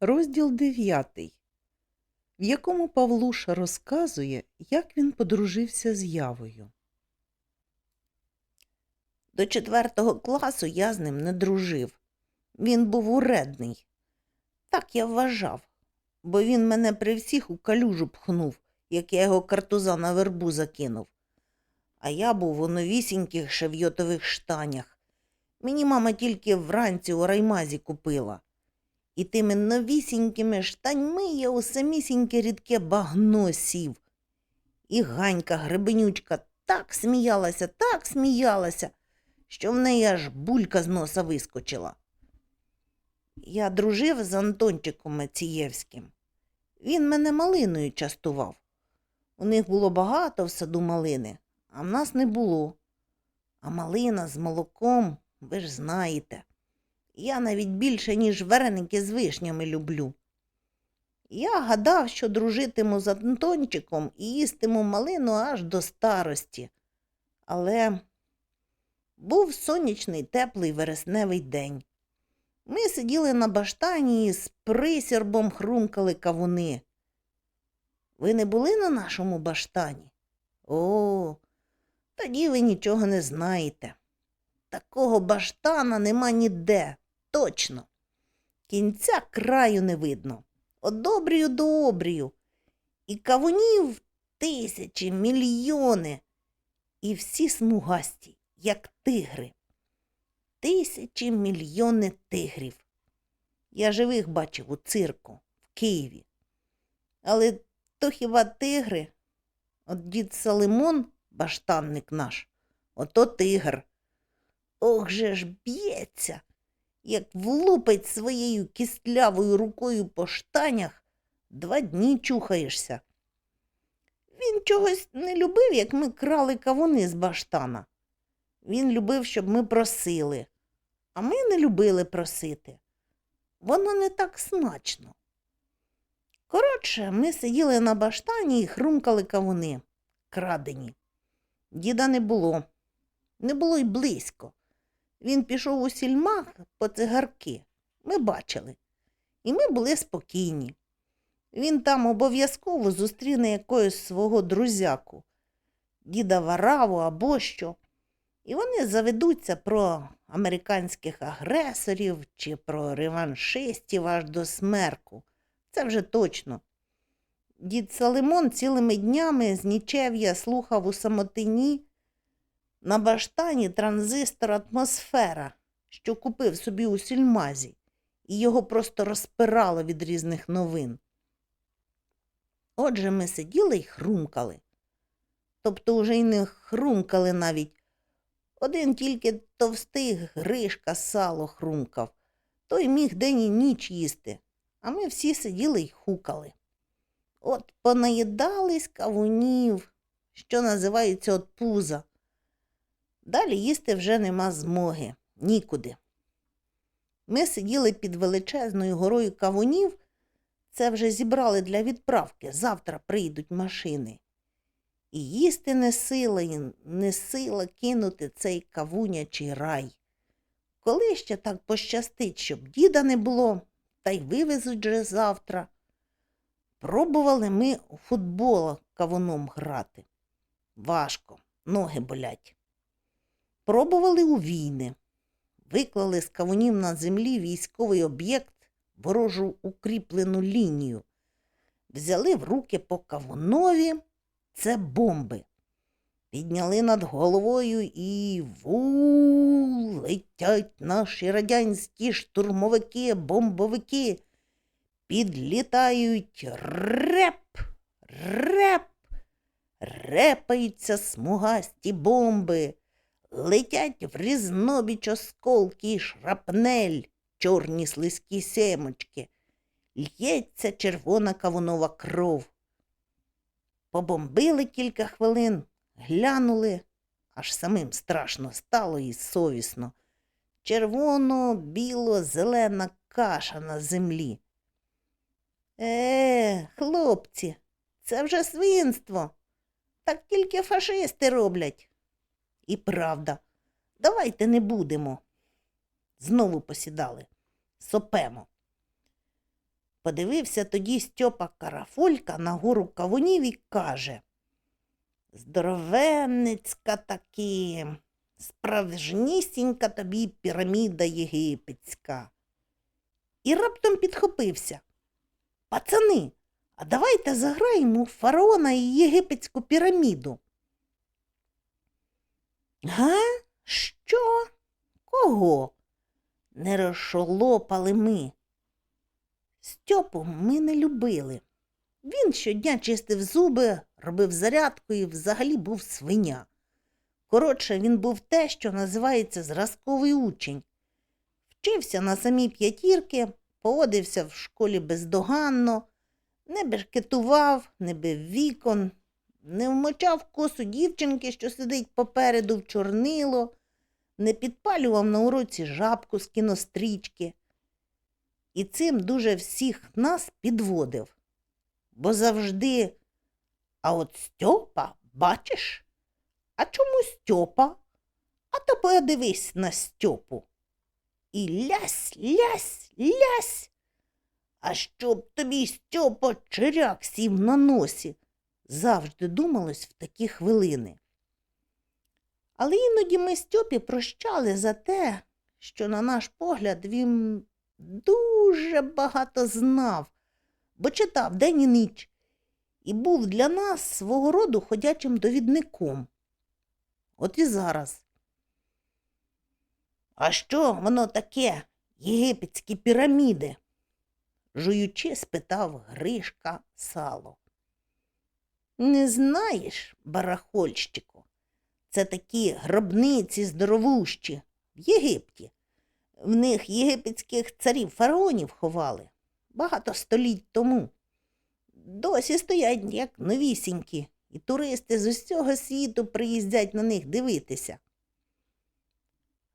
Розділ дев'ятий, в якому Павлуша розказує, як він подружився з Явою. До четвертого класу я з ним не дружив. Він був уредний. Так я вважав, бо він мене при всіх у калюжу пхнув, як я його картуза на вербу закинув. А я був у новісіньких шевйотових штанях. Мені мама тільки вранці у раймазі купила. І тими новісінькими штаньми я у самісіньке рідке багно сів. І Ганька гребенючка так сміялася, так сміялася, що в неї аж булька з носа вискочила. Я дружив з Антончиком Мацієвським. Він мене малиною частував. У них було багато в саду малини, а в нас не було. А малина з молоком, ви ж знаєте. Я навіть більше, ніж вареники з вишнями люблю. Я гадав, що дружитиму з Антончиком і їстиму малину аж до старості. Але був сонячний теплий вересневий день. Ми сиділи на баштані і з присірбом хрумкали кавуни. Ви не були на нашому баштані? О, тоді ви нічого не знаєте. Такого баштана нема ніде, точно. Кінця краю не видно. Одобрюю добрію. І кавунів тисячі, мільйони. І всі смугасті, як тигри. Тисячі мільйони тигрів. Я живих бачив у цирку в Києві. Але то хіба тигри? От дід Салимон, баштанник наш, ото тигр. Ох же ж б'ється, як влупить своєю кістлявою рукою по штанях, два дні чухаєшся. Він чогось не любив, як ми крали кавуни з баштана. Він любив, щоб ми просили, а ми не любили просити. Воно не так смачно. Коротше, ми сиділи на баштані і хрумкали кавуни, крадені. Діда не було, не було й близько. Він пішов у сільмах по цигарки. Ми бачили. І ми були спокійні. Він там обов'язково зустріне якогось свого друзяку, діда Вараву або що. І вони заведуться про американських агресорів чи про реваншистів аж до смерку. Це вже точно. Дід Салимон цілими днями з нічев'я слухав у самотині на баштані транзистор атмосфера, що купив собі у сільмазі, і його просто розпирало від різних новин. Отже, ми сиділи й хрумкали. Тобто уже й не хрумкали навіть. Один тільки товстий Гришка сало хрумкав, той міг день і ніч їсти, а ми всі сиділи й хукали. От понаїдались кавунів, що називається от пуза. Далі їсти вже нема змоги, нікуди. Ми сиділи під величезною горою кавунів, це вже зібрали для відправки, завтра прийдуть машини. І їсти не сила, не сила кинути цей кавунячий рай. Коли ще так пощастить, щоб діда не було, та й вивезуть же завтра. Пробували ми у футбола кавуном грати. Важко, ноги болять. Пробували у війни. Виклали з кавунів на землі військовий об'єкт, ворожу укріплену лінію. Взяли в руки по кавунові це бомби. Підняли над головою і ву летять наші радянські штурмовики, бомбовики. Підлітають реп, реп, репаються смугасті бомби, летять в різнобіч осколки і шрапнель, чорні слизькі семочки, л'ється червона кавунова кров. Побомбили кілька хвилин, глянули, аж самим страшно стало і совісно. Червоно, біло, зелена каша на землі. Е, хлопці, це вже свинство. Так тільки фашисти роблять. І правда, давайте не будемо. Знову посідали, сопемо. Подивився тоді Стьопа Карафолька на гору кавунів і каже Здоровенницька таки, справжнісінька тобі піраміда єгипетська. І раптом підхопився. Пацани, а давайте заграємо фараона і єгипетську піраміду. Га? Що? Кого? Не розшолопали ми. Стьопу ми не любили. Він щодня чистив зуби, робив зарядку і взагалі був свиня. Коротше, він був те, що називається зразковий учень. Вчився на самі п'ятірки, поводився в школі бездоганно, не бешкетував, не бив вікон, не вмочав косу дівчинки, що сидить попереду в чорнило, не підпалював на уроці жабку з кінострічки. І цим дуже всіх нас підводив. Бо завжди, а от Стьопа, бачиш? А чому Стьопа? А то подивись на Стьопу. І лясь, лясь, лясь. А щоб тобі Стьопа черяк сів на носі, завжди думалось в такі хвилини. Але іноді ми Стьопі прощали за те, що, на наш погляд, він дуже багато знав, бо читав день і ніч і був для нас свого роду ходячим довідником. От і зараз. А що воно таке, єгипетські піраміди? жуючи, спитав Гришка сало. Не знаєш, барахольщику, це такі гробниці здоровущі в Єгипті. В них єгипетських царів фараонів ховали багато століть тому. Досі стоять як новісінькі, і туристи з усього світу приїздять на них дивитися.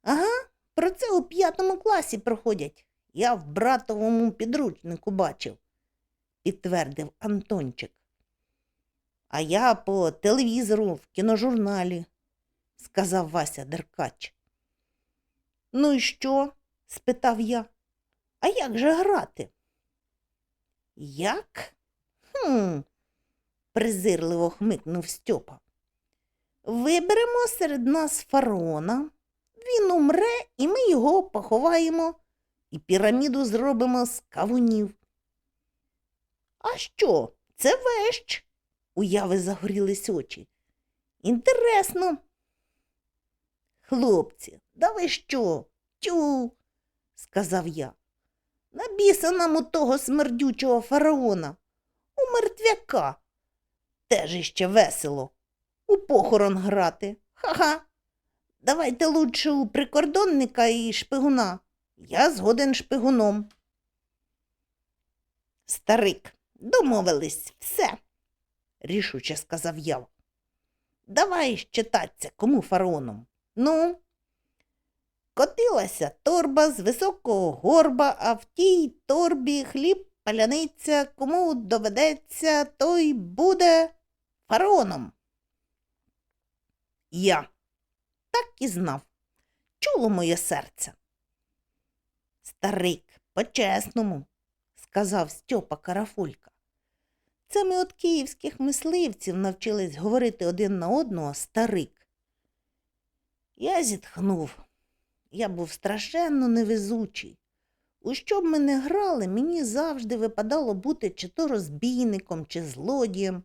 Ага, про це у п'ятому класі проходять. Я в братовому підручнику бачив, підтвердив Антончик. А я по телевізору в кіножурналі, сказав Вася Деркач. Ну і що? спитав я. А як же грати? Як? Хм, презирливо хмикнув Стьопа. Виберемо серед нас фараона, він умре, і ми його поховаємо, і піраміду зробимо з кавунів. А що? Це вещ? Уяви загорілись очі. Інтересно. Хлопці, да ви що? Тю, сказав я. Набіса нам у того смердючого фараона, у мертвяка. Теж іще весело. У похорон грати. Ха-ха. Давайте лучше у прикордонника і шпигуна. Я згоден шпигуном. Старик, домовились все, рішуче сказав я. Давай щитаться, кому фараоном. Ну, Котилася торба з високого горба, а в тій торбі хліб, паляниця, кому доведеться, той буде фараоном. Я так і знав. Чуло моє серце. Старик, по-чесному, сказав Стьопа Карафулька. Це ми от київських мисливців навчились говорити один на одного старик. Я зітхнув. Я був страшенно невезучий. У що б ми не грали, мені завжди випадало бути чи то розбійником, чи злодієм,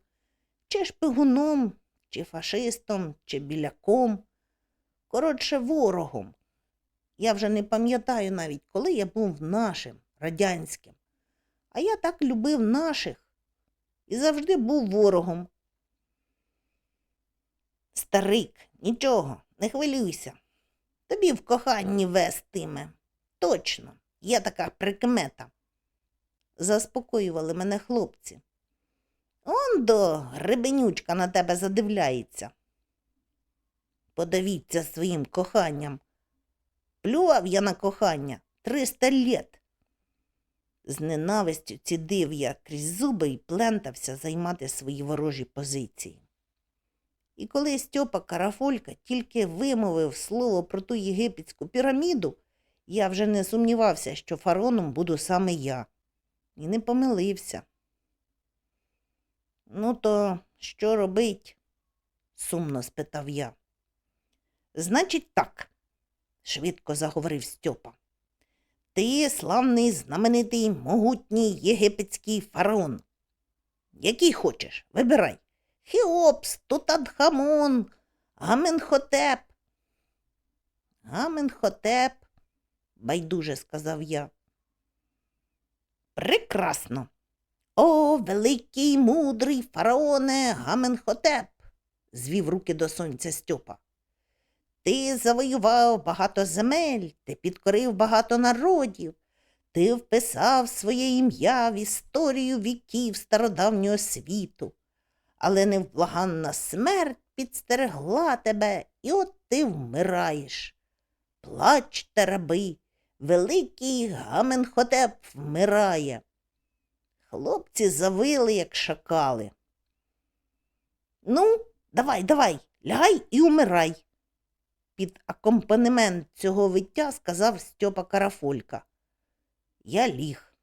чи шпигуном, чи фашистом, чи біляком. Коротше, ворогом. Я вже не пам'ятаю навіть, коли я був нашим, радянським. А я так любив наших і завжди був ворогом. Старик, нічого, не хвилюйся. Тобі в коханні вестиме. Точно, є така прикмета. Заспокоювали мене хлопці. Он до гребенючка на тебе задивляється. Подивіться своїм коханням. Плював я на кохання триста літ. З ненавистю цідив я крізь зуби і плентався займати свої ворожі позиції. І коли Стьопа Карафолька тільки вимовив слово про ту єгипетську піраміду, я вже не сумнівався, що фароном буду саме я. і не помилився. Ну, то що робить? сумно спитав я. Значить, так, швидко заговорив Стьопа. Ти славний, знаменитий, могутній єгипетський фараон. Який хочеш, вибирай. Хеопс, Тутанхамон, Аменхотеп. Аменхотеп, байдуже сказав я. Прекрасно. О, великий мудрий фараоне Гаменхотеп, звів руки до сонця Стьопа. Ти завоював багато земель, ти підкорив багато народів, ти вписав своє ім'я в історію віків стародавнього світу, але невблаганна смерть підстерегла тебе, і от ти вмираєш. Плачте, раби, великий Гаменхотеп вмирає. Хлопці завили, як шакали. Ну, давай, давай, лягай і умирай. Під акомпанемент цього виття сказав Стьопа Карафолька. Я ліг.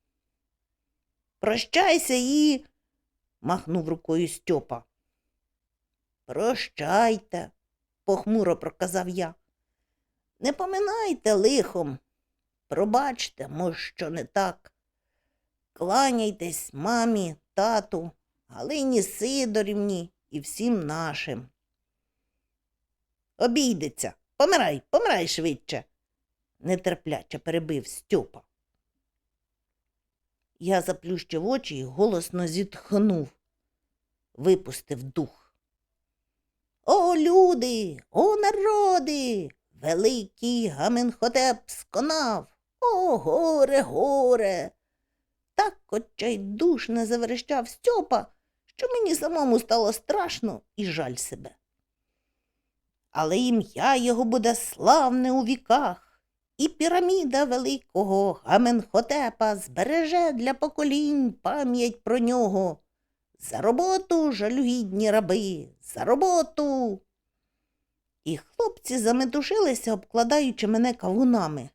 Прощайся і. махнув рукою Стьопа. Прощайте, похмуро проказав я. Не поминайте лихом. Пробачте, може, що не так. Кланяйтесь мамі, тату, Галині Сидорівні і всім нашим. Обійдеться. Помирай, помирай швидше, нетерпляче перебив Стьопа. Я заплющив очі і голосно зітхнув, випустив дух. О, люди, о, народи! Великий Гаменхотеп сконав. О, горе, горе. Так отчайдушно заверещав Стьопа, що мені самому стало страшно і жаль себе. Але ім'я його буде славне у віках, і піраміда великого Гаменхотепа збереже для поколінь пам'ять про нього. За роботу, жалюгідні раби, за роботу. І хлопці заметушилися, обкладаючи мене кавунами.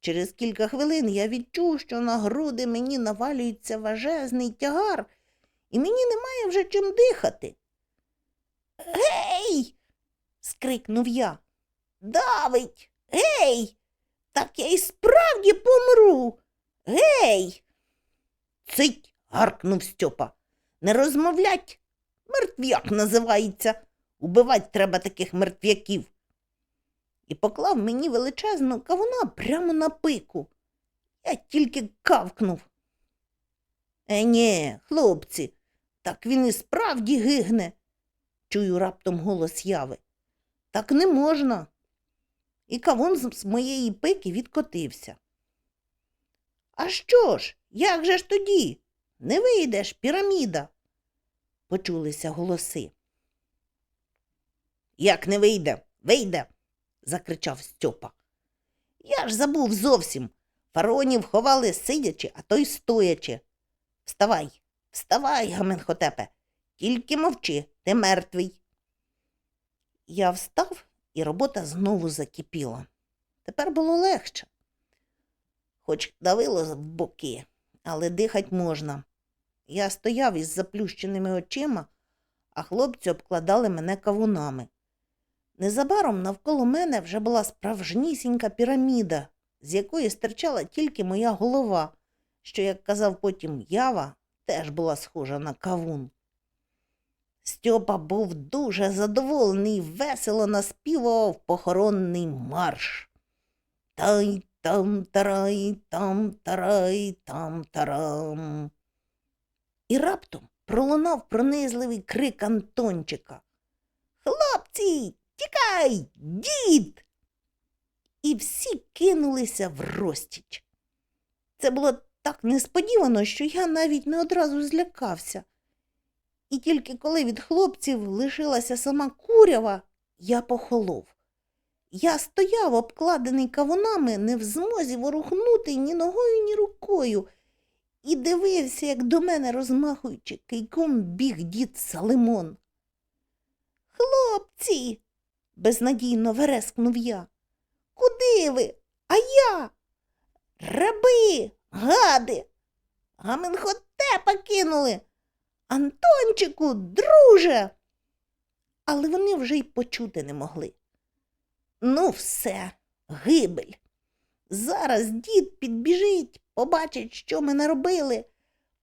Через кілька хвилин я відчув, що на груди мені навалюється важезний тягар, і мені немає вже чим дихати. Гей. Скрикнув я. Давить, гей, так я і справді помру. Гей. Цить. гаркнув Стьопа. Не розмовлять. Мертвяк називається. Убивать треба таких мертвяків. І поклав мені величезну кавуна прямо на пику. Я тільки кавкнув. Е, ні, хлопці, так він і справді гигне, чую раптом голос яви. Так не можна. І кавун з моєї пики відкотився. А що ж, як же ж тоді? Не вийдеш, піраміда, почулися голоси. Як не вийде? Вийде, закричав Стьопа. Я ж забув зовсім. Фараонів ховали сидячи, а то й стоячи. Вставай, вставай, Гаменхотепе, тільки мовчи, ти мертвий. Я встав, і робота знову закипіла. Тепер було легше. Хоч давило в боки, але дихать можна. Я стояв із заплющеними очима, а хлопці обкладали мене кавунами. Незабаром навколо мене вже була справжнісінька піраміда, з якої стирчала тільки моя голова, що, як казав потім ява, теж була схожа на кавун. Стьопа був дуже задоволений і весело наспівував похоронний марш. Тай там тарай, там тарай, там тарам. І раптом пролунав пронизливий крик Антончика. Хлопці, тікай, дід. І всі кинулися в розтіч. Це було так несподівано, що я навіть не одразу злякався. І тільки коли від хлопців лишилася сама курява, я похолов. Я стояв, обкладений кавунами, не в змозі ворухнути ні ногою, ні рукою, і дивився, як до мене, розмахуючи кийком, біг дід Салимон. Хлопці, безнадійно верескнув я. Куди ви? А я? Раби, гади. Аменхотепа кинули. Антончику, друже. Але вони вже й почути не могли. Ну, все, гибель. Зараз дід підбіжить, побачить, що ми наробили,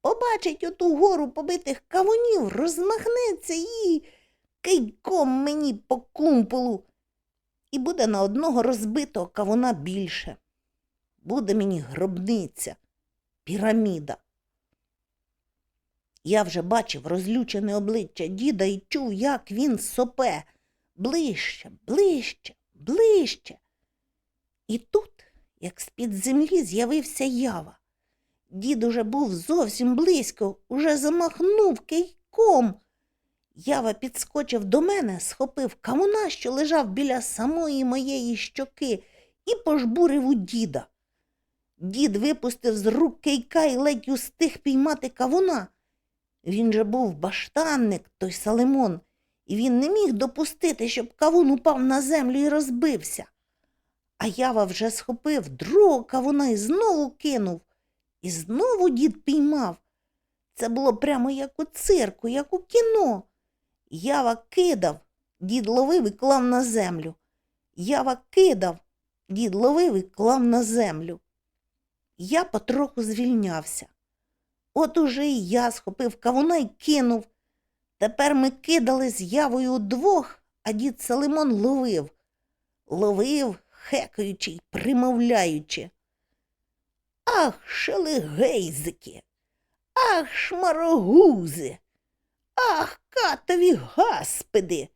побачить оту гору побитих кавунів, розмахнеться і кийком мені по кумполу. І буде на одного розбитого кавуна більше. Буде мені гробниця, піраміда. Я вже бачив розлючене обличчя діда і чув, як він сопе. Ближче, ближче, ближче. І тут, як з-під землі, з'явився ява. Дід уже був зовсім близько, уже замахнув кийком. Ява підскочив до мене, схопив кавуна, що лежав біля самої моєї щоки, і пожбурив у діда. Дід випустив з рук кийка і ледь устиг піймати кавуна. Він же був баштанник, той Салимон, і він не міг допустити, щоб кавун упав на землю і розбився. А ява вже схопив другого кавуна і знову кинув. І знову дід піймав. Це було прямо як у цирку, як у кіно. Ява кидав, дід ловив і клав на землю. Ява кидав, дід ловив і клав на землю. Я потроху звільнявся. От уже і я схопив кавуна і кинув. Тепер ми кидали з явою удвох, а дід Салимон ловив. Ловив, хекаючи й примовляючи. Ах, шелегейзики, ах, шмарогузи, ах, катові гаспиди.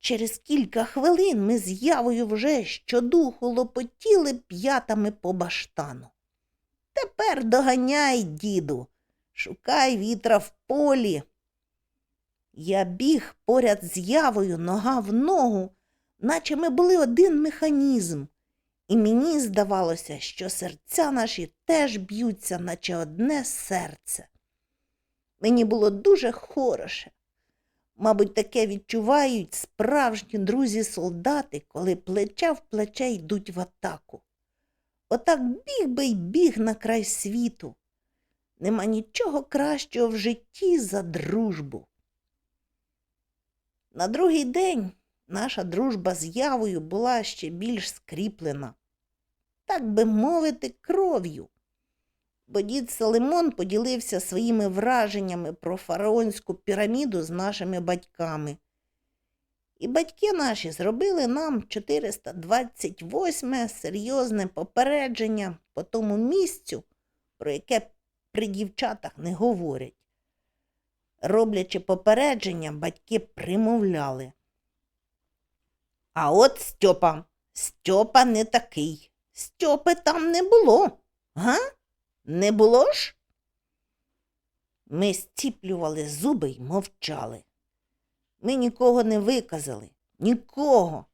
Через кілька хвилин ми з явою вже щодуху лопотіли п'ятами по баштану. Тепер доганяй, діду, шукай вітра в полі. Я біг поряд з явою нога в ногу, наче ми були один механізм, і мені здавалося, що серця наші теж б'ються, наче одне серце. Мені було дуже хороше. Мабуть, таке відчувають справжні друзі-солдати, коли плече в плече йдуть в атаку. Отак біг би й біг на край світу. Нема нічого кращого в житті за дружбу. На другий день наша дружба з явою була ще більш скріплена, так би мовити, кров'ю. Бо дід Салимон поділився своїми враженнями про фараонську піраміду з нашими батьками. І батьки наші зробили нам 428 серйозне попередження по тому місцю, про яке при дівчатах не говорять. Роблячи попередження, батьки примовляли. А от Стьопа, Стьопа не такий. Стьопи там не було. Га? Не було ж? Ми стіплювали зуби й мовчали. Ми нікого не виказали, нікого.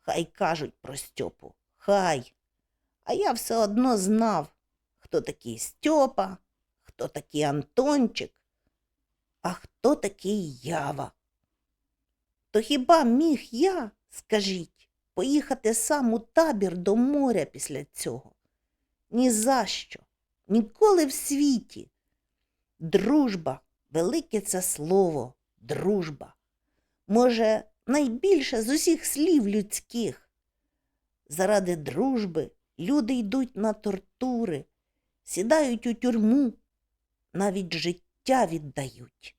Хай кажуть про Стьопу, хай. А я все одно знав, хто такий Стьопа, хто такий Антончик, а хто такий Ява. То хіба міг я, скажіть, поїхати сам у табір до моря після цього? Ні за що, ніколи в світі. Дружба, велике це слово, дружба. Може, найбільше з усіх слів людських. Заради дружби люди йдуть на тортури, сідають у тюрму, навіть життя віддають.